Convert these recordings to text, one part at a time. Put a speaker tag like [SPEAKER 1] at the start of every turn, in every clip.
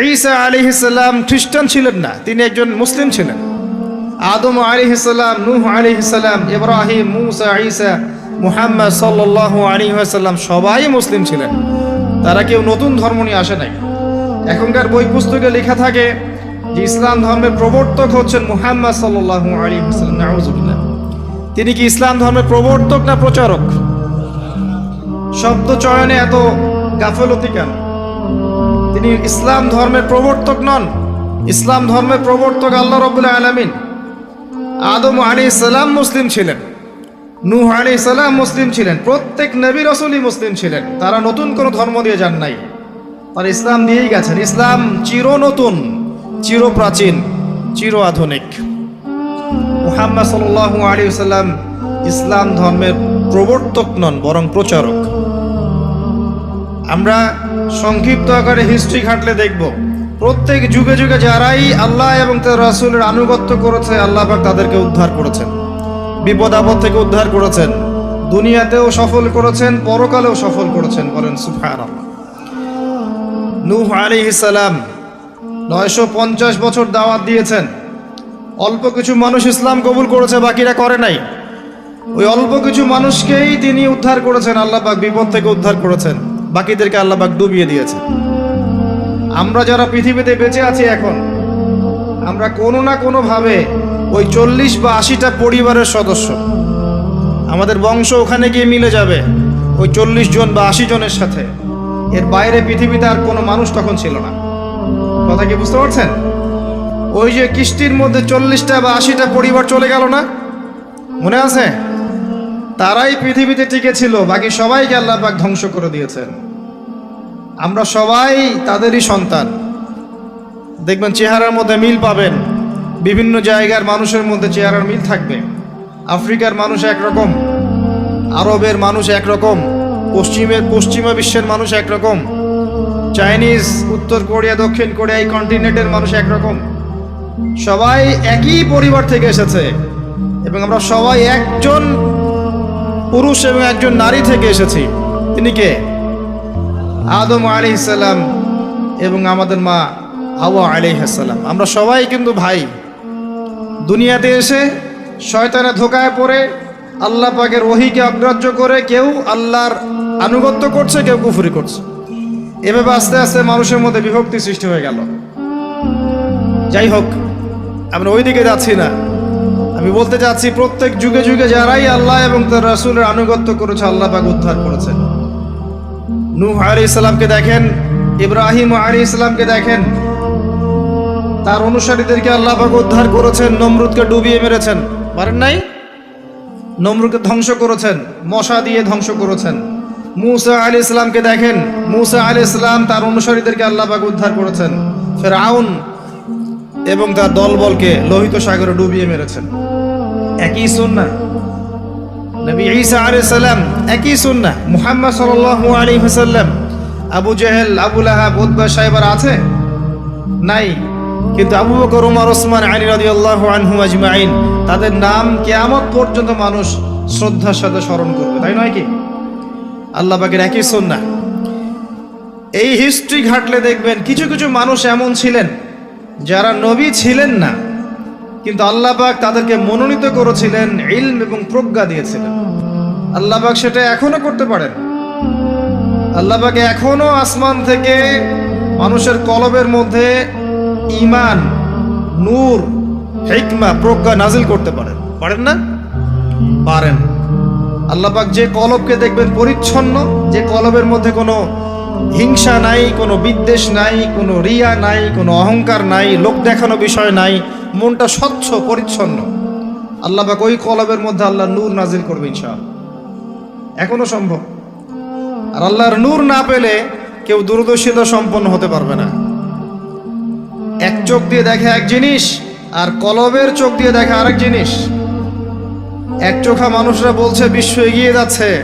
[SPEAKER 1] ঈসা আলিহিসাল্লাম খ্রিস্টান ছিলেন না, তিনি একজন মুসলিম ছিলেন। আদম আলিহিসাল্লাম নূহ আলিহিসাল্লাম ইব্রাহিম, মুসা, ঈসা, মুহাম্মদ সাল্লাল্লাহু আলাইহি ওয়াসাল্লাম সবাই মুসলিম ছিলেন। তারা কেউ নতুন ধর্ম নিয়ে আসে নাই। এখনকার বই পুস্তকে লেখা থাকে যে ইসলাম ধর্মের প্রবর্তক হচ্ছেন মুহাম্মদ ওয়াসাল্লাম, নাউজুবিল্লাহ। তিনি কি ইসলাম ধর্মের প্রবর্তক না প্রচারক? শব্দ চয়নে এত গাফলতি কেন? তিনি ইসলাম ধর্মের প্রবর্তক নন। ইসলাম ধর্মের প্রবর্তক আল্লাহ রবুল্লাহ আলমিন। আদম আলী সালাম মুসলিম ছিলেন। নূহ আলী সালাম মুসলিম ছিলেন। প্রত্যেক নবী রসুলই মুসলিম ছিলেন। তারা নতুন কোনো ধর্ম দিয়ে যান নাই। তারা ইসলাম দিয়েই গেছেন। ইসলাম চির নতুন চির প্রাচীন চির আধুনিক মুহাম্মদ সাল্লাহ আলী সাল্লাম ইসলাম ধর্মের প্রবর্তক নন, বরং প্রচারক। আমরা সংক্ষিপ্ত আকারে হিস্ট্রি ঘাটলে দেখব। প্রত্যেক যুগে যুগে যারাই আল্লাহ এবং তার রাসূলের আনুগত্য করেছে, আল্লাহ পাক তাদেরকে উদ্ধার করেছেন। বিপদ আপদ থেকে উদ্ধার করেছেন। দুনিয়াতেও সফল করেছেন, পরকালেও সফল করেছেন বলেন সুবহানাল্লাহ। নূহ আলাইহিস সালাম নয়শো পঞ্চাশ বছর দাওয়াত দিয়েছেন। অল্প কিছু মানুষ ইসলাম কবুল করেছে, বাকিরা করে নাই। ওই অল্প কিছু মানুষকেই তিনি উদ্ধার করেছেন, আল্লাহ পাক বিপদ থেকে উদ্ধার করেছেন। বাকিদেরকে আল্লাহ পাক ডুবিয়ে দিয়েছে। আমরা যারা পৃথিবীতে বেঁচে আছি এখন, আমরা কোনো না কোনো ভাবে ওই চল্লিশ বা আশিটা পরিবারের সদস্য। আমাদের বংশ ওখানে গিয়ে মিলে যাবে ওই চল্লিশ জন বা আশি জনের সাথে। এর বাইরে পৃথিবীতে আর কোনো মানুষ তখন ছিল না। কথা কি বুঝতে পারছেন? ওই যে কিস্তির মধ্যে চল্লিশটা বা আশিটা পরিবার চলে গেল না? মনে আছে? তারাই পৃথিবীতে টিকে ছিল, বাকি সবাইকে আল্লাহ পাক ধ্বংস করে দিয়েছেন। আমরা সবাই তাদেরই সন্তান। দেখবেন চেহারার মধ্যে মিল পাবেন। বিভিন্ন জায়গার মানুষের মধ্যে চেহারার মিল থাকবে। আফ্রিকার মানুষ একরকম, আরবের মানুষ একরকম, পশ্চিমের, পশ্চিমা বিশ্বের মানুষ একরকম, চাইনিজ, উত্তর কোরিয়া, দক্ষিণ কোরিয়া, এই কন্টিনেন্টের মানুষ একরকম। সবাই একই পরিবার থেকে এসেছে এবং আমরা সবাই একজন পুরুষ এবং একজন নারী থেকে এসেছি। তিনি কে? আদম আলি সাল্লাম এবং আমাদের মা হাওয়া আলি সাল্লাম আমরা সবাই কিন্তু ভাই। দুনিয়াতে এসে শয়তানে ধোকায় পড়ে, আল্লাহ পাকের ওহিকে অগ্রাহ্য করে কেউ আল্লাহর আনুগত্য করছে, কেউ কুফুরি করছে। এভাবে আস্তে আস্তে মানুষের মধ্যে বিভক্তি সৃষ্টি হয়ে গেল। যাই হোক, আমরা ওই দিকে যাচ্ছি না। আমি বলতে চাচ্ছি, প্রত্যেক যুগে যুগে যারাই আল্লাহ এবং তার রাসূলের আনুগত্য করেছে, আল্লাহ পাক উদ্ধার করেছেন। নূহ আলী ইসলামকে দেখেন, ইব্রাহিম আলী ইসলামকে দেখেন। তার অনুসারীদেরকে আল্লাহ পাক উদ্ধার করেছেন, নমরুদকে ডুবিয়ে মেরেছেন। পারেন নাই? নমরুদকে ধ্বংস করেছেন, মশা দিয়ে ধ্বংস করেছেন। মুসা আলী ইসলামকে দেখেন, মুসা আলী ইসলাম তার অনুসারীদেরকে আল্লাহ পাক উদ্ধার করেছেন। ফের আউন এবং তার দলবলকে লোহিত সাগরে ডুবিয়ে মেরেছেন। একই সুন্না নবী ঈসা আলাইহিস সালাম একই সুন্না মুহাম্মদ সাল্লাল্লাহু আলাইহি ওয়াসাল্লাম, Abu Jahl, Abu Lahab, Utba সাহেবার আছে? নাই। কিন্তু আবু বকর ওমর ওসমান, আলী রাদিয়াল্লাহু আনহু আজমাইন, তাদের নাম কিয়ামত পর্যন্ত মানুষ শ্রদ্ধার সাথে স্মরণ করবে, তাই নয় কি? আল্লাহ পাকের একই সুন্না এই হিস্ট্রি ঘাটলে দেখবেন কিছু কিছু মানুষ এমন ছিলেন যারা নবী ছিলেন না। কিন্তু আল্লাহ পাক তাদেরকে মনোনীত করেছিলেন, ইলম এবং প্রজ্ঞা দিয়েছিলেন। আল্লাহ পাক সেটা এখনও করতে পারেন। আল্লাহ পাক এখনও আসমান থেকে মানুষের কলবের মধ্যে ইমান নূর, হিকমা, প্রজ্ঞা নাজিল করতে পারেন। পারেন না? পারেন। আল্লাহ পাক যে কলবকে দেখবেন পরিচ্ছন্ন, যে কলবের মধ্যে কোনো হিংসা নাই, কোনো বিদ্বেষ নাই, কোনো রিয়া নাই, কোনো অহংকার নাই, লোক দেখানো বিষয় নাই মনটা স্বচ্ছ, পরিচ্ছন্ন। আল্লাহ পাক ওই কলবের মধ্যে আল্লাহ নূর নাজিল করবে ইনশাআল্লাহ। এখনও সম্ভব। আর আল্লাহর নূর না পেলে কেউ দূরদর্শিতা সম্পন্ন হতে পারবে না। এক চোখ দিয়ে দেখে এক জিনিস, আর কলবের চোখ দিয়ে দেখে আরেক জিনিস। এক চোখা মানুষরা বলছে, বিশ্ব এগিয়ে যাচ্ছে।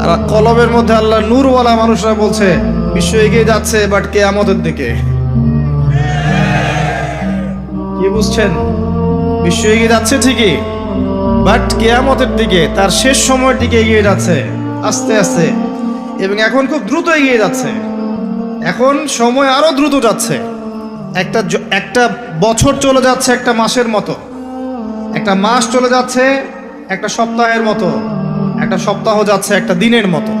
[SPEAKER 1] আর কলবের মধ্যে আল্লাহ নূরওয়ালা মানুষরা বলছে, বিশ্ব এগিয়ে যাচ্ছে বাট কে আমাদের দিকে। কি বুঝছেন? বিশ্ব এগিয়ে যাচ্ছে ঠিকই। বাট কেয়ামতের দিকে তার শেষ সময়ের দিকে এগিয়ে যাচ্ছে। আস্তে আস্তে। এবং এখন খুব দ্রুত এগিয়ে যাচ্ছে। এখন সময় আরও দ্রুত যাচ্ছে। একটা একটা বছর চলে যাচ্ছে একটা মাসের মতো। একটা মাস চলে যাচ্ছে একটা সপ্তাহের মতো। একটা সপ্তাহ যাচ্ছে একটা দিনের মতো।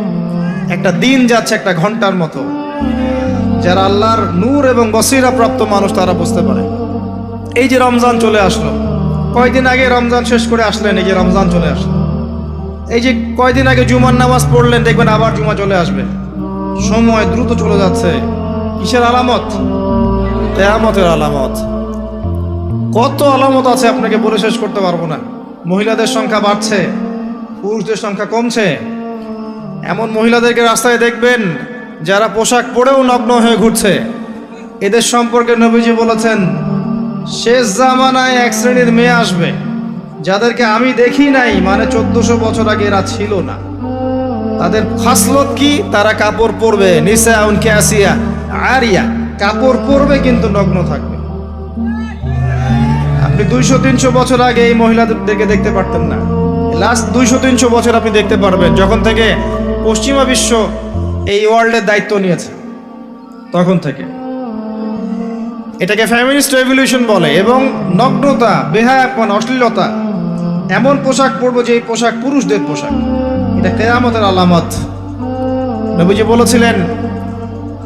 [SPEAKER 1] একটা দিন যাচ্ছে একটা ঘণ্টার মতো। যারা আল্লাহর নূর এবং বসিরা প্রাপ্ত মানুষ তারা বুঝতে পারে। এই যে রমজান চলে আসলো। কয়দিন আগে রমজান শেষ করে আসলেন, এই যে রমজান চলে আসলো। এই যে কয়দিন আগে জুমার নামাজ পড়লেন, দেখবেন আবার জুমা চলে আসবে। সময় দ্রুত চলে যাচ্ছে। কিসের আলামত? কেয়ামতের আলামত। কত আলামত আছে আপনাকে বলে শেষ করতে পারব না। মহিলাদের সংখ্যা বাড়ছে, পুরুষদের সংখ্যা কমছে। এমন মহিলাদেরকে রাস্তায় দেখবেন, যারা পোশাক পরেও নগ্ন হয়ে ঘুরছে। এদের সম্পর্কে নবীজি বলেছেন শেষ জামানায় এক শ্রেণির মেয়ে আসবে, যাদেরকে আমি দেখি নাই মানে চোদ্দশো বছর আগে এরা ছিল না। তাদের খাসলত কি? তারা কাপড় পরবে। নিসা উনকে আসিয়া আরিয়া, কাপড় পরবে কিন্তু নগ্ন থাকবে। আপনি দুইশো, তিনশো বছর আগে এই মহিলাদেরকে দেখতে পারতেন না। লাস্ট দুইশো, তিনশো বছর আপনি দেখতে পারবেন, যখন থেকে পশ্চিমা বিশ্ব এই ওয়ার্ল্ডের দায়িত্ব নিয়েছে, তখন থেকে। এটাকে ফ্যামিলিস্ট রেভলিউশন বলে এবং নগ্নতা, বেহায়াপন, অশ্লীলতা, এমন পোশাক পরবো যে পোশাক পুরুষদের পোশাক। এটা কেয়ামতের আলামত। নবীজি বলেছিলেন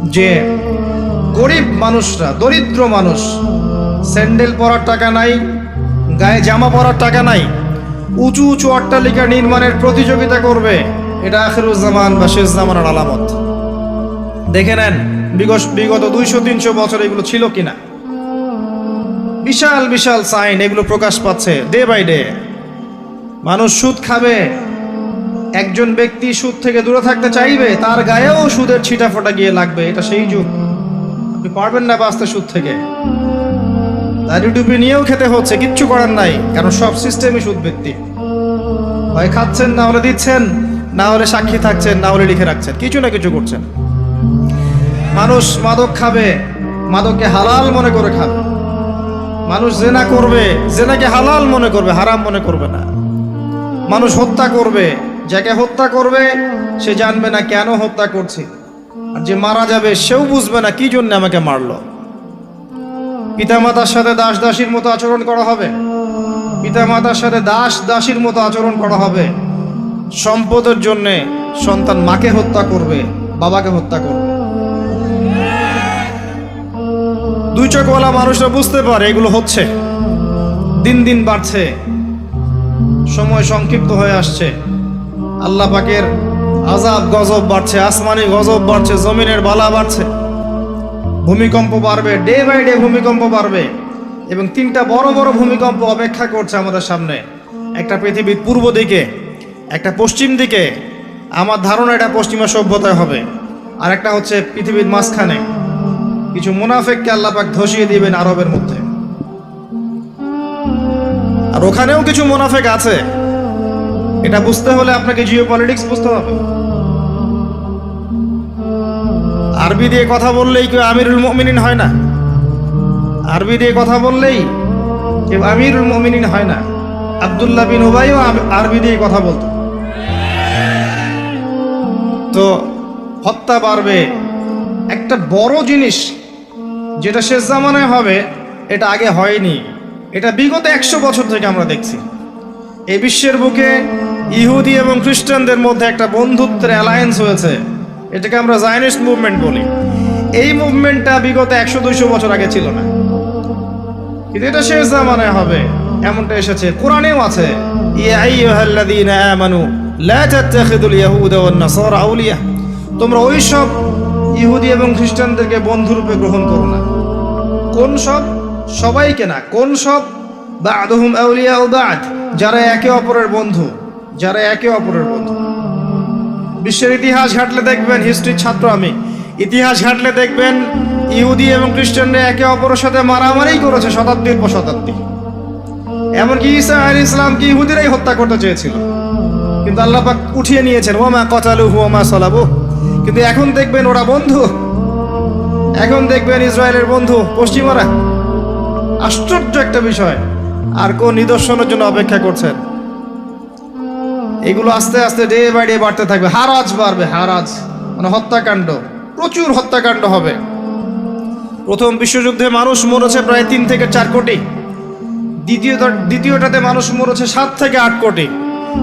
[SPEAKER 1] যে, গরিব মানুষরা, দরিদ্র মানুষ, স্যান্ডেল পরার টাকা নাই, গায়ে জামা পরার টাকা নাই, উঁচু উঁচু অট্টালিকা নির্মাণের প্রতিযোগিতা করবে, এটা আখেরুজ্জামান বা শেষ জামানের আলামত। দেখে নেন বিগত দুইশো, তিনশো বছর এগুলো ছিল কিনা? বিশাল বিশাল সাইন এগুলো প্রকাশ পাচ্ছে ডে বাই ডে। মানুষ সুদ খাবে। একজন ব্যক্তি সুদ থেকে দূরে থাকতে চাইবে, তার গায়েও সুদের ছিটা ফোটা গিয়ে লাগবে, এটা সেই যুগ। আপনি পারবেন না বাঁচতে সুদ থেকে। দাড়ি টুপি নিয়েও খেতে হচ্ছে, কিচ্ছু করার নাই, কারণ সব সিস্টেমই সুদ ব্যক্তি হয় খাচ্ছেন, না হলে দিচ্ছেন, না হলে সাক্ষী থাকছেন, না হলে লিখে রাখছেন, কিছু না কিছু করছেন। মানুষ মাদক খাবে, মাদককে হালাল মনে করে খাবে। মানুষ জেনা করবে, জেনাকে হালাল মনে করবে, হারাম মনে করবে না। মানুষ হত্যা করবে, যাকে হত্যা করবে, সে জানবে না কেন হত্যা করছে। আর যে মারা যাবে, সেও বুঝবে না কি জন্য আমাকে মারলো। পিতামাতার সাথে দাস দাসীর মতো আচরণ করা হবে। পিতামাতার সাথে দাস দাসীর মতো আচরণ করা হবে। সম্পদের জন্যে সন্তান মাকে হত্যা করবে, বাবাকে হত্যা করবে। দুই চোখওয়ালা মানুষরা বুঝতে পারে এগুলো হচ্ছে। দিন দিন বাড়ছে। সময় সংক্ষিপ্ত হয়ে আসছে। আল্লাহ পাকের আজাব গজব বাড়ছে, আসমানি গজব বাড়ছে, জমিনের বালা বাড়ছে। ভূমিকম্প বাড়বে, ডে বাই ডে ভূমিকম্প বাড়বে। এবং তিনটা বড় বড় ভূমিকম্প অপেক্ষা করছে আমাদের সামনে। একটা পৃথিবীর পূর্ব দিকে, একটা পশ্চিম দিকে। আমার ধারণা এটা পশ্চিমা সভ্যতায় হবে। আর একটা হচ্ছে পৃথিবীর মাঝখানে। কিছু মুনাফেককে আল্লাহ পাক ধসিয়ে দিবেন আরবের মধ্যে। আর ওখানেও কিছু মুনাফেক আছে। এটা বুঝতে হলে আপনাকে জিও পলিটিক্স বুঝতে হবে। আরবি দিয়ে কথা বললেই কেউ আমিরুল মমিনিন হয় না। আরবি দিয়ে কথা বললেই কেউ আমিরুল মমিনিন হয় না। আবদুল্লাহ বিন ওবাইও আরবি দিয়ে কথা বলতো। তো হত্যা বাড়বে। একটা বড় জিনিস যেটা শেষ জামানায় হবে, এটা আগে হয়নি। এটা বিগত একশো বছর থেকে আমরা দেখছি। এই বিশ্বের বুকে ইহুদি এবং খ্রিস্টানদের মধ্যে একটা বন্ধুত্বের অ্যালায়েন্স হয়েছে। এটাকে আমরা জায়নিস্ট মুভমেন্ট বলি। এই মুভমেন্টটা বিগত একশো, দুইশো বছর আগে ছিল না। কিন্তু এটা শেষ জামানায় হবে, এমনটা এসেছে। কোরআনেও আছে তোমরা ওই সব ইহুদি এবং খ্রিস্টানদেরকে বন্ধুরূপে গ্রহণ করো না। কোন সব? সবাইকে না। কোন সব? বাদহুম আউলিয়া ও বাদ, যারা একে অপরের বন্ধু, যারা একে অপরের বন্ধু। বিশ্বের ইতিহাস ঘাটলে দেখবেন হিস্ট্রির ছাত্র আমি। ইতিহাস ঘাটলে দেখবেন, ইহুদি এবং খ্রিস্টানরা একে অপরের সাথে মারামারি করেছে শতাব্দীর পর শতাব্দী। এমনকি ঈসা আলী ইসলামকে ইহুদিরাই হত্যা করতে চেয়েছিল? কিন্তু আল্লাহ পাক উঠিয়ে নিয়েছেন ওমা কতালু হুমা সলাবু কিন্তু এখন দেখবেন ওরা বন্ধু। এখন দেখবেন ইসরায়েলের বন্ধু, পশ্চিমারা। আশ্চর্য একটা বিষয়, আর কোন নিদর্শনের জন্য অপেক্ষা করছেন? এগুলো আস্তে আস্তে ডে বাই ডে বাড়তে থাকবে। হারাজ বাড়বে, হারাজ। মানে হত্যাকাণ্ড। প্রচুর হত্যাকাণ্ড হবে। প্রথম বিশ্বযুদ্ধে মানুষ মরেছে প্রায় তিন থেকে চার কোটি। দ্বিতীয় দ্বিতীয়টাতে মানুষ মরেছে সাত থেকে আট কোটি।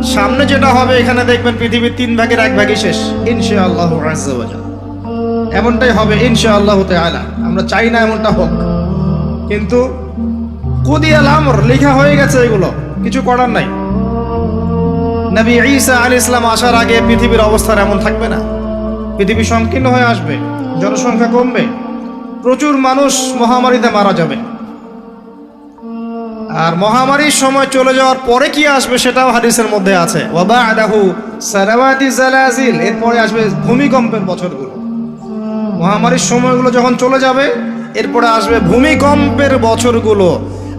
[SPEAKER 1] সামনে যেটা হবে, এখানে দেখবেন পৃথিবীর তিন ভাগের এক ভাগই শেষ। ইনশাআল্লাহ এমনটাই হবে ইনশা আল্লাহ তাআলা। আমরা চাই না এমনটা হোক। কিন্তু কুদিয়াল আমর, লেখা হয়ে গেছে এগুলো। কিছু করার নাই। নবী ঈসা আলী ইসলাম আসার আগে পৃথিবীর অবস্থার এমন থাকবে না। পৃথিবী সংকীর্ণ হয়ে আসবে, জনসংখ্যা কমবে, প্রচুর মানুষ মহামারীতে মারা যাবে। আর মহামারীর সময় চলে যাওয়ার পরে কি আসবে সেটাও হাদিসের মধ্যে আছে। এরপরে আসবে ভূমিকম্পের বছরগুলো। মহামারীর সময়গুলো যখন চলে যাবে, এরপরে আসবে ভূমিকম্পের বছরগুলো।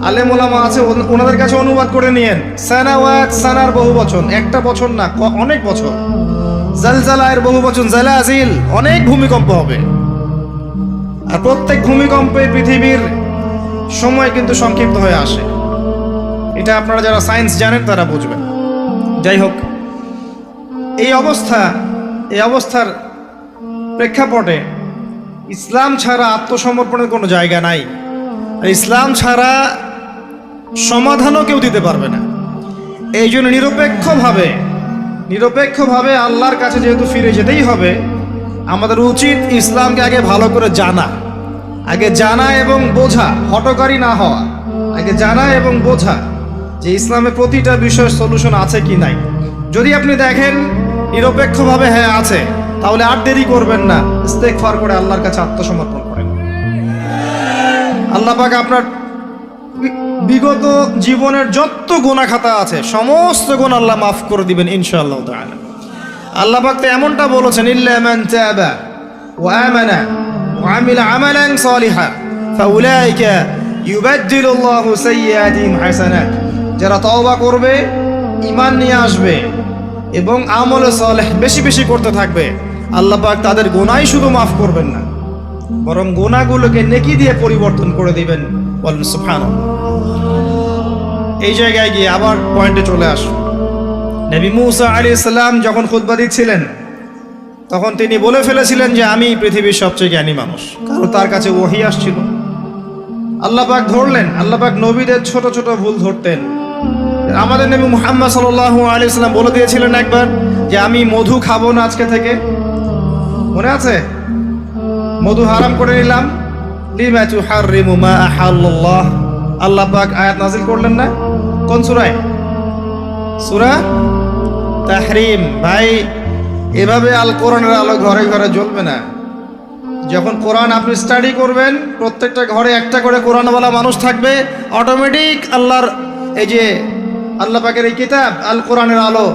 [SPEAKER 1] আলেমোলামা আছে ওনাদের কাছে অনুবাদ করে নিয়েন, সানাওয়াত সানার বহু বচন, একটা বছর না অনেক বছর জালজালায়ের বহু বচন, জালাজিল, অনেক ভূমিকম্প হবে। আর প্রত্যেক ভূমিকম্পে পৃথিবীর সময় কিন্তু সংক্ষিপ্ত হয়ে আসে। এটা আপনারা যারা সায়েন্স জানেন তারা বুঝবেন। যাই হোক, এই অবস্থা, এই অবস্থার প্রেক্ষাপটে ইসলাম ছাড়া আত্মসমর্পণের কোনো জায়গা নাই। আর ইসলাম ছাড়া সমাধানও কেউ দিতে পারবে না। এই জন্য নিরপেক্ষভাবে নিরপেক্ষভাবে আল্লাহর কাছে যেহেতু ফিরে যেতেই হবে, আমাদের উচিত ইসলামকে আগে ভালো করে জানা। আগে জানা এবং বোঝা, হটকারী না হওয়া। আগে জানা এবং বোঝা। যে ইসলামে প্রতিটা বিষয়ের সলিউশন আছে কি নাই। যদি আপনি দেখেন নিরপেক্ষভাবে হ্যাঁ আছে, তাহলে আর দেরি করবেন না। স্টেক ইস্তেগফার করে আল্লাহর কাছে আত্মসমর্পণ করেন। আল্লাহ পাক আপনার বিগত জীবনের যত গোনা খাতা আছে, সমস্ত গুণ আল্লাহ মাফ করে দিবেন ইনশাআল্লাহ তাআলা। আল্লাহ পাক তো এমনটা বলেছেন, ইল্লা মান তাবা ওয়া আমানা ওয়া আমিলা আমালান সালিহা, ফাউলাইকা ইউবাদদিলু আল্লাহু সাইয়্যাতিহিম হাসানাত। যারা তওবা করবে, ঈমান নিয়ে আসবে এবং আমলে সালেহ বেশি বেশি করতে থাকবে, আল্লাহ পাক তাদের গোনাই শুধু মাফ করবেন না, বরং গোনাগুলোকে নেকি দিয়ে পরিবর্তন করে দিবেন বলেন সুবহানাল্লাহ। এই জায়গায় গিয়ে আবার পয়েন্টে চলে আসুন নবী মুসা আলী ইসলাম যখন খুতবা দিচ্ছিলেন, তখন তিনি বলে ফেলেছিলেন যে, আমি পৃথিবীর সবচেয়ে জ্ঞানী মানুষ। কারণ তার কাছে ওহি আসছিল। আল্লাহ পাক ধরলেন, আল্লাহ পাক নবীদের ছোট ছোট ভুল ধরতেন। আমাদের নবী মুহাম্মদ সাল্লাল্লাহু আলাইহি সাল্লাম বলে দিয়েছিলেন একবার যে, আমি মধু খাব না আজকে থেকে। মনে আছে? মধু হারাম করে নিলাম। লিমা তুহাররিমু মা আহাল্লাল্লাহ। আল্লাহ পাক আয়াত নাজিল করলেন না? কোন সূরায়? সূরা তাহরিম। ভাই, এভাবে আল কোরআনের আলো ঘরে ঘরে জ্বলবে না। যখন কোরআন আপনি স্টাডি করবেন, প্রত্যেকটা ঘরে একটা করে কোরআনওয়ালা মানুষ থাকবে অটোমেটিক আল্লাহর এই যে আল্লাহ পাকের এই কিতাব, আল কোরআনের আলো,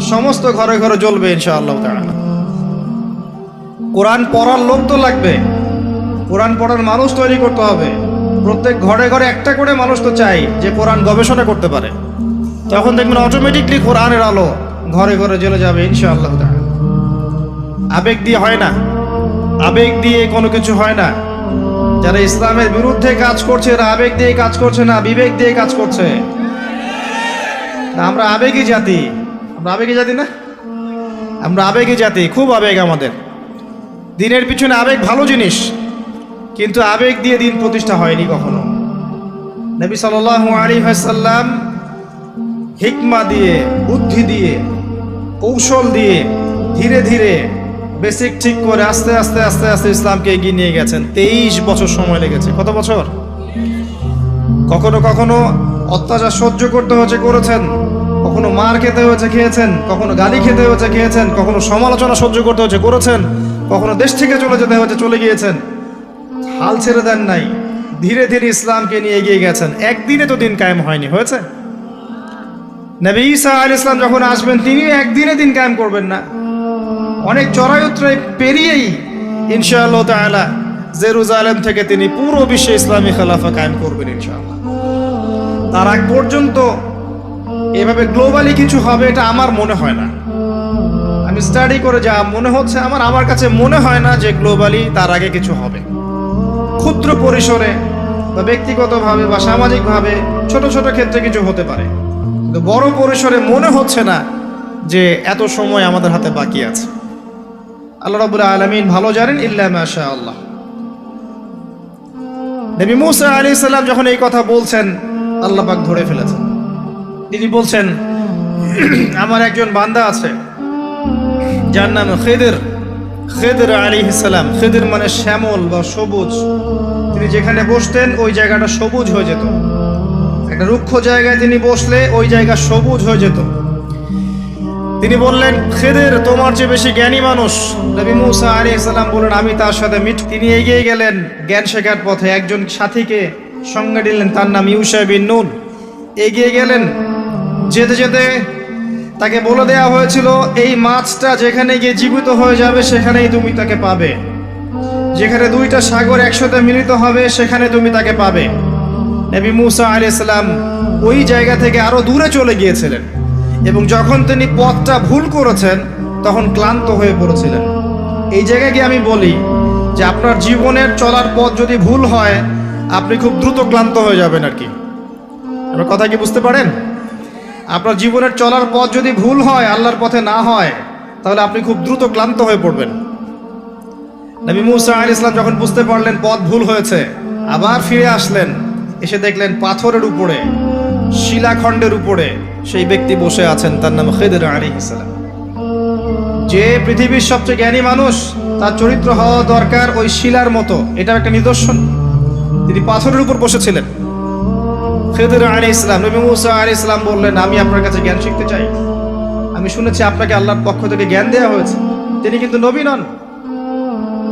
[SPEAKER 1] সমস্ত ঘরে ঘরে জ্বলবে ইনশাআল্লাহ তাআলা। কোরআন পড়ার লোক তো লাগবে। কোরআন পড়ার মানুষ তৈরি করতে হবে। প্রত্যেক ঘরে ঘরে একটা করে মানুষ তো চাই যে কোরআন গবেষণা করতে পারে। তখন দেখবেন অটোমেটিকলি কোরআনের আলো ঘরে ঘরে জ্বলে যাবে ইনশাআল্লাহ আবেগ দিয়ে হয় না। আবেগ দিয়ে কোনো কিছু হয় না। যারা ইসলামের বিরুদ্ধে কাজ করছে, এরা আবেগ দিয়ে কাজ করছে না, বিবেক দিয়ে কাজ করছে। আমরা আবেগী জাতি। আমরা আবেগী জাতি না? আমরা আবেগী জাতি, খুব আবেগ আমাদের। দিনের পিছনে আবেগ ভালো জিনিস, কিন্তু আবেগ দিয়ে দিন প্রতিষ্ঠা হয়নি কখনো। নবী সাল্লাল্লাহু আলাইহি ওয়াসাল্লাম হিকমা দিয়ে, বুদ্ধি দিয়ে, কৌশল দিয়ে ধীরে ধীরে বেসিক ঠিক করে আস্তে আস্তে আস্তে আস্তে ইসলামকে এগিয়ে নিয়ে গেছেন। তেইশ বছর সময় লেগেছে। কত বছর? কখনো কখনো অত্যাচার সহ্য করতে হচ্ছে করেছেন। কখনো মার খেতে হয়েছে, খেয়েছেন। কখনো গালি খেতে হয়েছে, খেয়েছেন। কখনো সমালোচনা সহ্য করতে হয়েছে, করেছেন। কখনো দেশ থেকে চলে যেতে হয়েছে, চলে গিয়েছেন। হাল ছেড়ে দেন নাই। ধীরে ধীরে ইসলামকে নিয়ে এগিয়ে গেছেন। একদিনে তো দিন কায়েম হয়নি, হয়েছে? নবী ঈসা আল ইসলাম যখন আসবেন তিনি একদিনে দিন কায়েম করবেন না। অনেক চড়াইউত্রাই পেরিয়েই, ইনশাআল্লাহ তাআলা, জেরুজালেম থেকে তিনি পুরো বিশ্বে ইসলামী খেলাফা কায়েম করবেন, ইনশাআল্লাহ। তার আগ পর্যন্ত এভাবে গ্লোবালি কিছু হবে, এটা আমার মনে হয় না। আমি স্টাডি করে যা মনে হচ্ছে, আমার আমার কাছে মনে হয় না যে গ্লোবালি তার আগে কিছু হবে। ক্ষুদ্র পরিসরে বা ব্যক্তিগতভাবে বা সামাজিকভাবে ছোট ছোট ক্ষেত্রে কিছু হতে পারে। কিন্তু বড় পরিসরে মনে হচ্ছে না যে এত সময় আমাদের হাতে বাকি আছে। আল্লাহ রাব্বুল আলামিন ভালো জানেন, ইল্লা মাশা আল্লাহ নবী মুসা আলাইহিস সালাম যখন এই কথা বলছেন, আল্লাহ পাক ধরে ফেলেছেন। তিনি বলছেন, আমার একজন বান্দা আছে, যার নাম খেদের খেদের আলী সালাম। খেদের মানে শ্যামল বা সবুজ। তিনি যেখানে বসতেন, ওই জায়গাটা সবুজ হয়ে যেত। একটা রুক্ষ জায়গায় তিনি বসলে, ওই জায়গা সবুজ হয়ে যেত। তিনি বললেন, খেদের, তোমার চেয়ে বেশি জ্ঞানী মানুষ। নবী মুসা আলী সালাম বললেন, আমি তার সাথে মিট তিনি এগিয়ে গেলেন, জ্ঞান শেখার পথে। একজন সাথীকে সঙ্গে দিলেন তার নাম ইউসা বিন নুন। এগিয়ে গেলেন যেতে যেতে তাকে বলে দেওয়া হয়েছিল, এই মাছটা যেখানে গিয়ে জীবিত হয়ে যাবে, সেখানেই তুমি তাকে পাবে। যেখানে দুইটা সাগর একসাথে মিলিত হবে, সেখানে তুমি তাকে পাবে। নবী মুসা আলাইসালাম ওই জায়গা থেকে আরও দূরে চলে গিয়েছিলেন এবং যখন তিনি পথটা ভুল করেছেন, তখন ক্লান্ত হয়ে পড়েছিলেন। এই জায়গায় গিয়ে আমি বলি যে আপনার জীবনের চলার পথ যদি ভুল হয়, আপনি খুব দ্রুত ক্লান্ত হয়ে যাবেন আর কি। আমার কথা কি বুঝতে পারেন? আপনার জীবনের চলার পথ যদি ভুল হয়, আল্লাহর পথে না হয়, তাহলে আপনি খুব দ্রুত ক্লান্ত হয়ে পড়বেন। নবী মুসা আল ইসলাম যখন বুঝতে পারলেন পথ ভুল হয়েছে, আবার ফিরে আসলেন, এসে দেখলেন পাথরের উপরে, শিলাখণ্ডের উপরে সেই ব্যক্তি বসে আছেন, তার নাম খেদের আলী ইসলাম যে পৃথিবীর সবচেয়ে জ্ঞানী মানুষ, তার চরিত্র হওয়া দরকার ওই শিলার মতো এটা একটা নিদর্শন। তিনি পাথরের উপর বসেছিলেন। খেদুর আলী ইসলাম, নবী মুসা আলী ইসলাম বললেন, আমি আপনার কাছে জ্ঞান শিখতে চাই। আমি শুনেছি আপনাকে আল্লাহর পক্ষ থেকে জ্ঞান দেওয়া হয়েছে। তিনি কিন্তু নবী নন।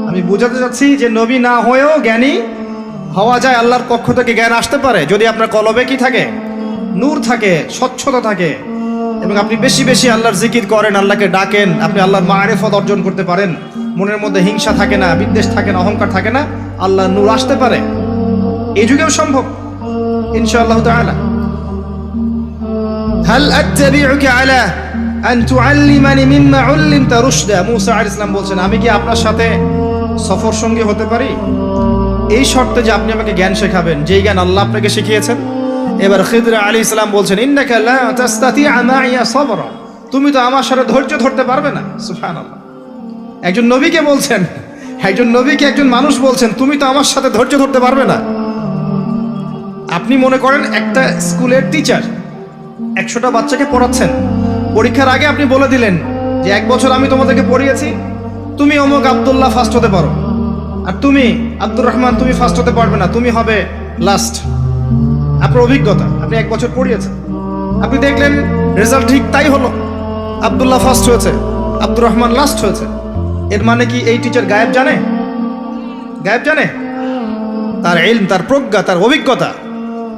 [SPEAKER 1] আমি বোঝাতে চাচ্ছি যে নবী না হয়েও জ্ঞানী হওয়া যায়, আল্লাহর পক্ষ থেকে জ্ঞান আসতে পারে। যদি আপনার কলবে কি থাকে? নূর থাকে, স্বচ্ছতা থাকে। এবং আপনি বেশি বেশি আল্লাহর জিকির করেন, আল্লাহকে ডাকেন, আপনি আল্লাহর মারেফত অর্জন করতে পারেন। মনের মধ্যে হিংসা থাকে না, বিদ্বেষ থাকে না, অহংকার থাকে না আল্লাহ নূর আসতে পারে। এই যুগেও সম্ভব। ইনশাআল্লাহ তাআলা। হাল আত্তাবিউকা আলা আন তুআল্লিমানি মিম্মা উল্লিমতা রুশদা। মুসা আলাইহিস সালাম বলছেন, আমি কি আপনার সাথে সফর সঙ্গী হতে পারি? এই শর্তে যে আপনি আমাকে জ্ঞান শেখাবেন, যেই জ্ঞান আল্লাহ আপনাকে শিখিয়েছেন। এবার খিদর আলী ইসলাম বলছেন, ইন্নাকা লা তাস্তাতিআ মাইয়া সাবরা। তুমি তো আমার সাথে ধৈর্য ধরতে পারবে না। সুবহানাল্লাহ। একজন নবীকে বলছেন, একজন নবীকে একজন মানুষ বলছেন, তুমি তো আমার সাথে ধৈর্য ধরতে পারবে না। আপনি মনে করেন একটা স্কুলের টিচার একশোটা বাচ্চাকে পড়াচ্ছেন? পরীক্ষার আগে আপনি বলে দিলেন যে এক বছর আমি তোমাদেরকে পড়িয়েছি, তুমি অমুক আবদুল্লাহ ফার্স্ট হতে পারো। আর তুমি, আব্দুর রহমান, তুমি ফার্স্ট হতে পারবে না, তুমি হবে লাস্ট আপনার অভিজ্ঞতা, আপনি এক বছর পড়িয়েছেন। আপনি দেখলেন রেজাল্ট ঠিক তাই হলো। আবদুল্লাহ ফার্স্ট হয়েছে, আব্দুর রহমান লাস্ট হয়েছে। এর মানে কি এই টিচার গায়েব জানে? গায়েব জানে? তার ইলম তার প্রজ্ঞা, তার অভিজ্ঞতা।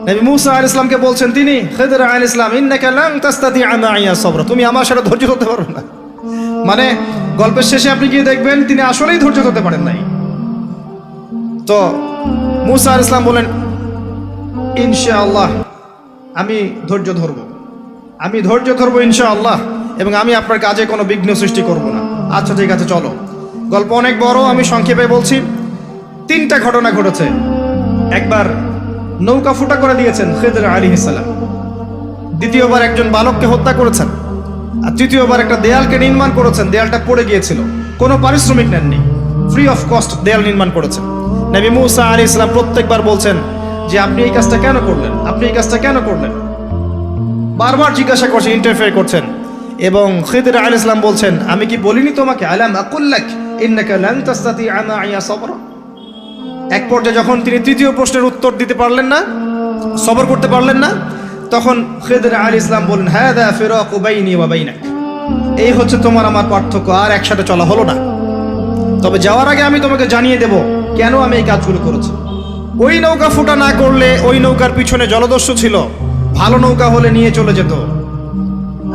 [SPEAKER 1] নবী মুসা আল ইসলামকে বলছেন, তিনি, খেদর আল ইসলাম ইন্নাকা লান তাস্তাতিআ মাইয়া সাবরা। তুমি আমার সাথে ধৈর্য ধরতে পারবে না। মানে গল্পের শেষে আপনি গিয়ে দেখবেন, তিনি আসলেই ধৈর্য ধরতে পারেন নাই। তো, মুসা আল ইসলাম বলেন ইনশাআল্লাহ, আমি ধৈর্য ধরব। আমি ধৈর্য ধরবো ইনশাআল্লাহ, এবং আমি আপনার কাজে কোনো বিঘ্ন সৃষ্টি করব না। আচ্ছা ঠিক আছে, চলো। গল্প অনেক বড়, আমি সংক্ষেপে বলছি। তিনটা ঘটনা ঘটেছে। একবার নৌকা ফুটা করে দিয়েছেন খেদর আলী ইসালাম দ্বিতীয়বার একজন বালককে হত্যা করেছেন আর তৃতীয়বার একটা দেয়ালকে নির্মাণ করেছেন, দেয়ালটা পড়ে গিয়েছিল। কোনো পারিশ্রমিক নেননি ফ্রি অফ কস্ট দেয়াল নির্মাণ করেছেন। নবী মুসা আলী ইসলাম প্রত্যেকবার বলছেন যে, আপনি এই কাজটা কেন করলেন? আপনি এই কাজটা কেন করলেন? বারবার জিজ্ঞাসা করছেন ইন্টারফেয়ার করছেন। এবং খিদির আল ইসলাম বলছেন, আমি কি বলিনি তোমাকে? আলাম আকুল্লাক ইন্নাকা লান তাস্তাতিআ আইয়া সাবরা? এক পর্যায়ে যখন তিনি তৃতীয় প্রশ্নের উত্তর দিতে পারলেন না, সবর করতে পারলেন না, তখন খেদর আলী ইসলাম বললেন হ্যাঁ দা ফেরক উবাইনি ওয়াবাইনাক এই হচ্ছে তোমার আমার পার্থক্য, আর একসাথে চলা হলো না। তবে যাওয়ার আগে আমি তোমাকে জানিয়ে দেব, কেন আমি এই কাজগুলো করেছি। ওই নৌকা ফুটা না করলে ওই নৌকার পিছনে জলদস্যু ছিল, ভালো নৌকা হলে নিয়ে চলে যেত।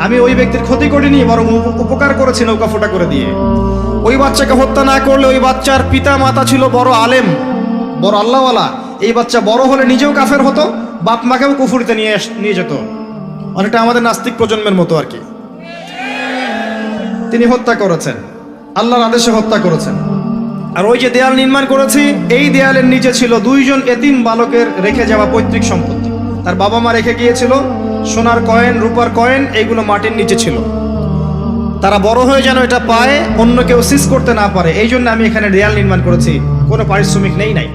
[SPEAKER 1] আমি ওই ব্যক্তির ক্ষতি করিনি, বরং উপকার করেছি নৌকা ফুটা করে দিয়ে। ওই বাচ্চাকে হত্যা না করলে ওই বাচ্চার পিতা মাতা ছিল বড় আলেম। বড় আল্লাহওয়ালা। এই বাচ্চা বড় হলে নিজেও কাফের হতো, বাপ মাকেও কুফুরিতে নিয়ে নিয়ে যেত। অনেকটা আমাদের নাস্তিক প্রজন্মের মতো আর কি। তিনি হত্যা করেছেন। আল্লাহর আদেশে হত্যা করেছেন। আর ওই যে দেয়াল নির্মাণ করেছি, এই দেয়ালের নিচে ছিল দুইজন এতিম বালকের রেখে যাওয়া পৈতৃক সম্পত্তি। তার বাবা মা রেখে গিয়েছিল, সোনার কয়েন, রূপার কয়েন এইগুলো মাটির নিচে ছিল। তারা বড় হয়ে যেন এটা পায়, অন্য কেউ সিস করতে না পারে। এই জন্য আমি এখানে দেয়াল নির্মাণ করেছি। কোনো পারিশ্রমিক নেই নাই।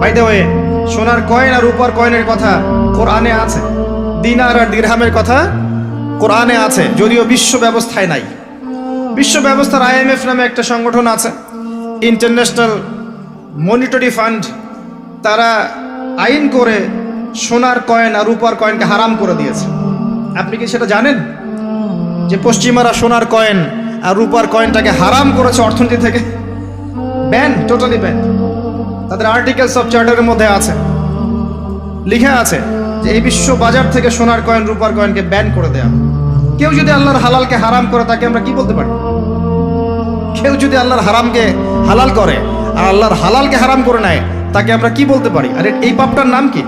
[SPEAKER 1] বাইদে হয়ে সোনার কয়েন আর রূপার কয়েনের কথা কোরআনে আছে। দিনার আর দিরহামের কথা কোরআনে আছে, যদিও বিশ্ব ব্যবস্থায় নাই। বিশ্ব ব্যবস্থার আইএমএফ নামে একটা সংগঠন আছে। ইন্টারন্যাশনাল মনিটরি ফান্ড তারা আইন করে সোনার কয়েন আর রূপার কয়েনকে হারাম করে দিয়েছে। আপনি কি সেটা জানেন? যে পশ্চিমারা সোনার কয়েন আর রূপার কয়েনটাকে হারাম করেছে অর্থনীতি থেকে? ব্যান টোটালি ব্যান তাদের আর্টিকেলস অফ চার্টারের মধ্যে আছে। লিখা আছে যে, এই বিশ্ব বাজার থেকে সোনার কয়েন, রূপার কয়েনকে ব্যান করে দেয়া। কেউ যদি আল্লাহর হালালকে হারাম করে, তাকে আমরা কি বলতে পারি? কেউ যদি আল্লাহর হারামকে হালাল করে আর আল্লাহর হালালকে হারাম করে নেয়, তাকে আমরা কি বলতে পারি? আরে, এই পাপটার নাম কি?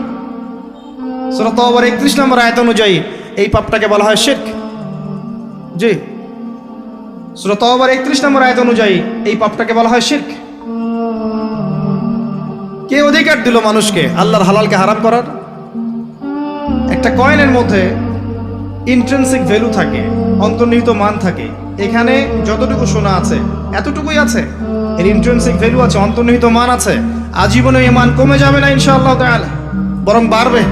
[SPEAKER 1] সুরত আবার একত্রিশ নম্বর আয়ত অনুযায়ী এই পাপটাকে বলা হয় শেখ জি। সুরত আবার একত্রিশ নম্বর আয়ত অনুযায়ী এই পাপটাকে বলা হয় শির্ক। কে অধিকার দিল মানুষকে? আল্লাহর হালালকে হারাম করার? একটা কয়েনের মধ্যে ইন্ট্রেন্সিক ভ্যালু থাকে, অন্তর্নিহিত মান থাকে। এখানে যতটুকু সোনা আছে, এতটুকুই আছে। এর ইন্ট্রেন্সিক ভ্যালু আছে, অন্তর্নিহিত মান আছে। আজীবনে এই মান কমে যাবে না ইনশাআল্লাহ তাআলা, বরং বাড়বে।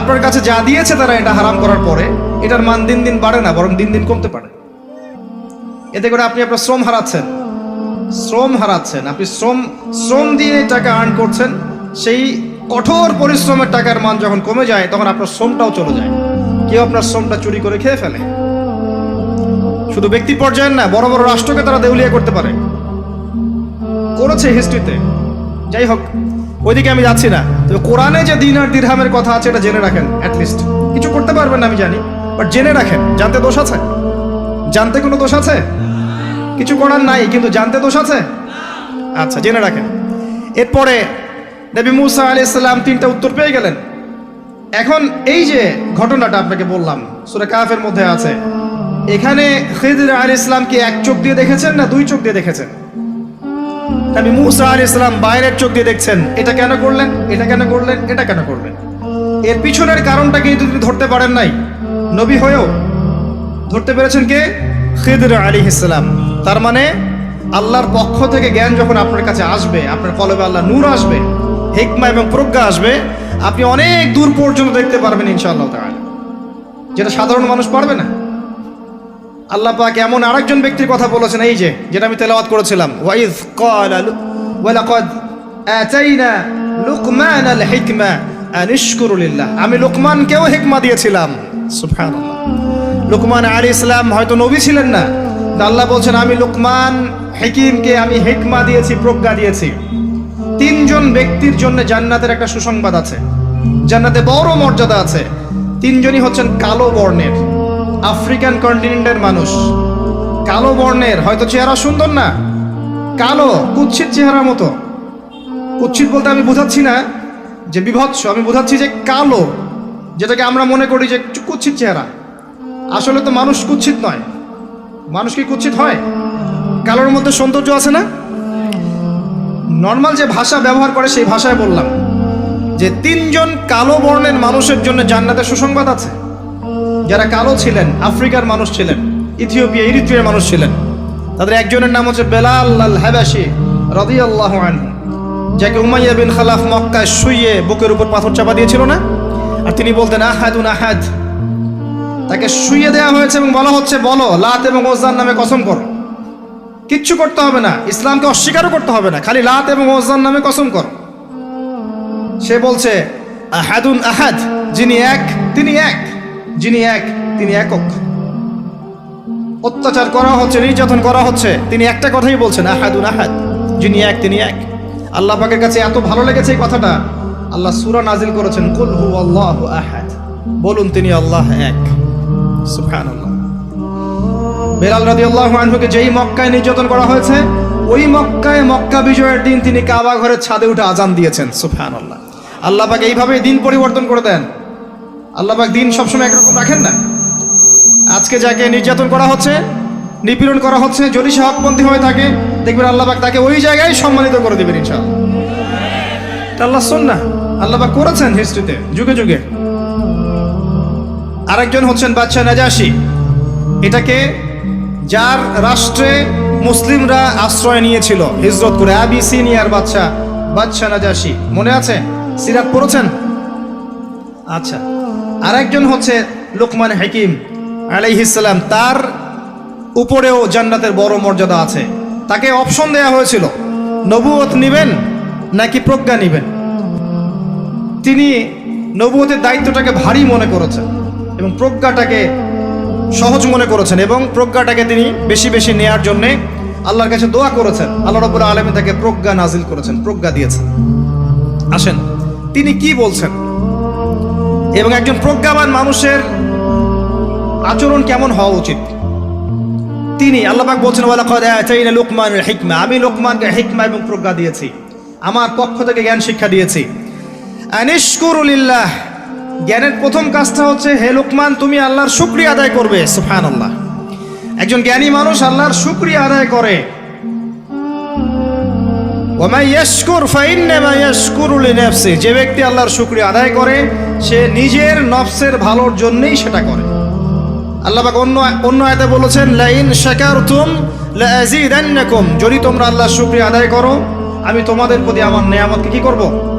[SPEAKER 1] আপনার কাছে যা দিয়েছে তারা এটা হারাম করার পরে, এটার মান দিন দিন বাড়ে না, বরং দিন দিন কমতে পারে। এতে করে আপনি আপনার শ্রম হারাচ্ছেন। শ্রম হারাচ্ছেন। আপনি শ্রম শ্রম দিয়ে টাকা আর্ন করছেন, সেই কঠোর পরিশ্রমের টাকার মান যখন কমে যায়, তখন আপনার শ্রমটাও চলে যায়। কেউ আপনার শ্রমটা চুরি করে খেয়ে ফেলে। শুধু ব্যক্তি পর্যায়ের না, বড় বড় রাষ্ট্রকে তারা দেউলিয়া করতে পারে। করেছে হিস্ট্রিতে যাই হোক, ওইদিকে আমি যাচ্ছি না। তবে কোরআনে যে দিন আর দিরহামের কথা আছে, এটা জেনে রাখেন অ্যাটলিস্ট কিছু করতে পারবেন না, আমি জানি। বাট জেনে রাখেন, জানতে দোষ আছে? জানতে কোনো দোষ আছে? কিছু করার নাই, কিন্তু জানতে দোষ আছে? আচ্ছা জেনে রাখেন। এরপরে নবী মুসা আলি ইসলাম তিনটা উত্তর পেয়ে গেলেন। এখন এই যে ঘটনাটা আপনাকে বললাম, সুরে কাফের মধ্যে আছে, এখানে খিদির আলী ইসলাম কি এক চোখ দিয়ে দেখেছেন না দুই চোখ দিয়ে দেখেছেন? নবী মুসা আলী ইসলাম বাইরের চোখ দিয়ে দেখছেন, এটা কেন করলেন, এটা কেন করলেন, এটা কেন করলেন? এর পিছনের কারণটা কিন্তু তিনি ধরতে পারেন নাই? নবী হয়েও ধরতে পেরেছেন কে? খিদর আলী ইসলাম তার মানে আল্লাহর পক্ষ থেকে জ্ঞান যখন আপনার কাছে আসবে, আপনার কলবে আল্লাহ নূর আসবে, হেকমা এবং প্রজ্ঞা আসবে, আপনি অনেক দূর পর্যন্ত দেখতে পারবেন ইনশাআল্লাহ তাআলা। যেটা সাধারণ মানুষ পারবে না। আল্লাহ পাক এমন আরেকজন ব্যক্তির কথা বলেছেন, এই যে, যেটা আমি তেলাওয়াত করেছিলাম ওয়াইজ ক্বালা ওয়ালাকাদ আতাইনা লুকমান আল হিকমা আন ইশকুরু লিল্লাহ। আমি লুকমানকেও হিকমা দিয়েছিলাম। সুবহানাল্লাহ। লুকমান আলী ইসলাম হয়তো নবী ছিলেন না আল্লাহ বলছেন, আমি লুকমান হেকিমকে আমি হেকমা দিয়েছি, প্রজ্ঞা দিয়েছি। তিনজন ব্যক্তির জন্য জান্নাতের একটা সুসংবাদ আছে। জান্নাতে বড় মর্যাদা আছে। তিনজনই হচ্ছেন কালো বর্ণের, আফ্রিকান কন্টিনেন্টের মানুষ। কালো বর্ণের, হয়তো চেহারা সুন্দর না, কালো কুচ্ছিত চেহারার মতো। কুৎসিত বলতে আমি বোঝাচ্ছি না যে বিভৎস, আমি বোঝাচ্ছি যে কালো, যেটাকে আমরা মনে করি যে কুৎসিত চেহারা। আসলে তো মানুষ কুচ্ছিত নয়। মানুষ কি কুৎসিত হয়? কালোর মধ্যে সৌন্দর্য আছে না? নর্মাল যে ভাষা ব্যবহার করে সেই ভাষায় বললাম যে তিনজন কালো বর্ণের মানুষের জন্য জান্নাতের সুসংবাদ আছে। যারা কালো ছিলেন, আফ্রিকার মানুষ ছিলেন, ইথিওপিয়া, ইরিত্রিয়ার মানুষ ছিলেন, তাদের একজনের নাম হচ্ছে বেলাল আল হাবাসি রদি আল্লাহ যাকে উমাইয়া বিন খালাফ মক্কায় শুইয়ে বুকের উপর পাথর চাপা দিয়েছিল না? আর তিনি বলতেন, আহাদুন আহাদ। তাকে শুইয়ে দেওয়া হয়েছে এবং বলা হচ্ছে, বলো, লাত এবং ওজান নামে কসম করো। কিচ্ছু করতে হবে না, ইসলামকে অস্বীকারও করতে হবে না, খালি লাত এবং ওজান নামে কসম করো। সে বলছে, আহাদুন আহাদ, যিনি এক, তিনি এক, যিনি এক, তিনি একক। অত্যাচার করা হচ্ছে, নির্যাতন করা হচ্ছে, তিনি একটা কথাই বলছেন, আহাদুন আহাদ, যিনি এক, তিনি এক। আল্লাহ পাকের কাছে এত ভালো লেগেছে এই কথাটা, আল্লাহ সূরা নাজিল করেছেন, কুল হু আল্লাহু আহাদ। বলুন, তিনি আল্লাহ এক। বেলাল রাদিয়াল্লাহু আনহুকে যেই মক্কায় নির্যাতন করা হয়েছে, ওই মক্কায় মক্কা বিজয়ের দিন তিনি কাবা ঘরের ছাদে উঠে আজান দিয়েছেন, সুবহানাল্লাহ। আল্লাহ পাক এইভাবে দিন পরিবর্তন করে দেন। আল্লাহ পাক দিন সবসময় একরকম রাখেন না। আজকে যাকে নির্যাতন করা হচ্ছে, নিপীড়ন করা হচ্ছে যদি সে হকপন্থী হয়ে থাকে, দেখবেন আল্লাহ পাক তাকে ওই জায়গায় সম্মানিত করে দেবেন ইনশাআল্লাহ। আল্লাহ না আল্লাহ পাক করেছেন হিস্ট্রিতে যুগে যুগে। আরেকজন হচ্ছেন বাচ্চা নাজাসি। এটাকে যার রাষ্ট্রে মুসলিমরা আশ্রয় নিয়েছিল, হিজরত করে আবিসিনিয়ার বাচ্চা বাদশা নাজাসি। মনে আছে? সিরাত পড়েছেন? আচ্ছা। আরেকজন হচ্ছে লোকমান হাকিম আলাইহিসাল্লাম তার উপরেও জান্নাতের বড় মর্যাদা আছে। তাকে অপশন দেয়া হয়েছিল নবুয়ত নিবেন নাকি প্রজ্ঞা নিবেন? তিনি নবুয়তের দায়িত্বটাকে ভারী মনে করেছেন। এবং প্রজ্ঞাটাকে সহজ মনে করেছেন এবং প্রজ্ঞাটাকে তিনি বেশি বেশি নেয়ার জন্যে আল্লাহর কাছে দোয়া করেছেন। আল্লাহ রবুল্লা আলমী তাকে প্রজ্ঞা নাজিল করেছেন, প্রজ্ঞা দিয়েছেন। আসেন, তিনি কি বলছেন? এবং একজন প্রজ্ঞাবান মানুষের আচরণ কেমন হওয়া উচিত? তিনি আল্লাহবাক বলছেন লুকমানুল হিকমা। আমি লোকমানকে হিকমা এবং প্রজ্ঞা দিয়েছি। আমার পক্ষ থেকে জ্ঞান শিক্ষা দিয়েছি। আনিশকুরুলিল্লাহ জ্ঞানের প্রথম কাজটা হচ্ছে, হে লোকমান, তুমি আল্লাহর শুক্রিয়া আদায় করবে। সুফান আল্লাহ একজন জ্ঞানী মানুষ আল্লাহর শুক্রিয়া আদায় করে। যে ব্যক্তি আল্লাহর শুক্রিয়া আদায় করে, সে নিজের নফসের ভালোর জন্যই সেটা করে। আল্লাহ অন্য অন্য আয়াতে বলেছেন, লাইন শাকারতুম লাযিদান্নাকুম যদি তোমরা আল্লাহর শুক্রিয়া আদায় করো, আমি তোমাদের প্রতি আমার নেয়ামতকে কি করব?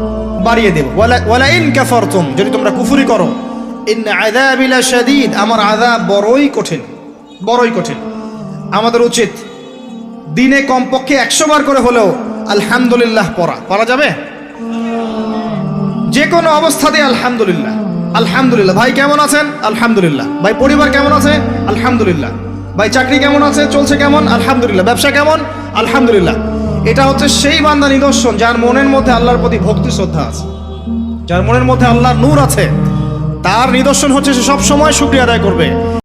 [SPEAKER 1] বাড়িয়ে দেব। ওয়ালা ইন কাফারতুম, যদি তোমরা কুফুরি করো। ইন আযাবি লাশাদীদ, আমার আযাব বড়ই কঠিন বড়ই কঠিন। আমাদের উচিত দিনে কমপক্ষে একশো বার করে হলেও আলহামদুলিল্লাহ পড়া। পড়া যাবে? যে কোনো অবস্থাতে আলহামদুলিল্লাহ। আলহামদুলিল্লাহ। ভাই কেমন আছেন? আলহামদুলিল্লাহ। ভাই পরিবার কেমন আছে? আলহামদুলিল্লাহ। ভাই চাকরি কেমন আছে? চলছে কেমন? আলহামদুলিল্লাহ। ব্যবসা কেমন? আলহামদুলিল্লাহ। এটা হচ্ছে সেই বান্দা নিদর্শন, যার মনের মধ্যে আল্লাহর প্রতি ভক্তি, শ্রদ্ধা আছে। যার মনের মধ্যে আল্লাহর নূর আছে, তার নিদর্শন হচ্ছে সে সব সময় শুক্রিয়া আদায় করবে।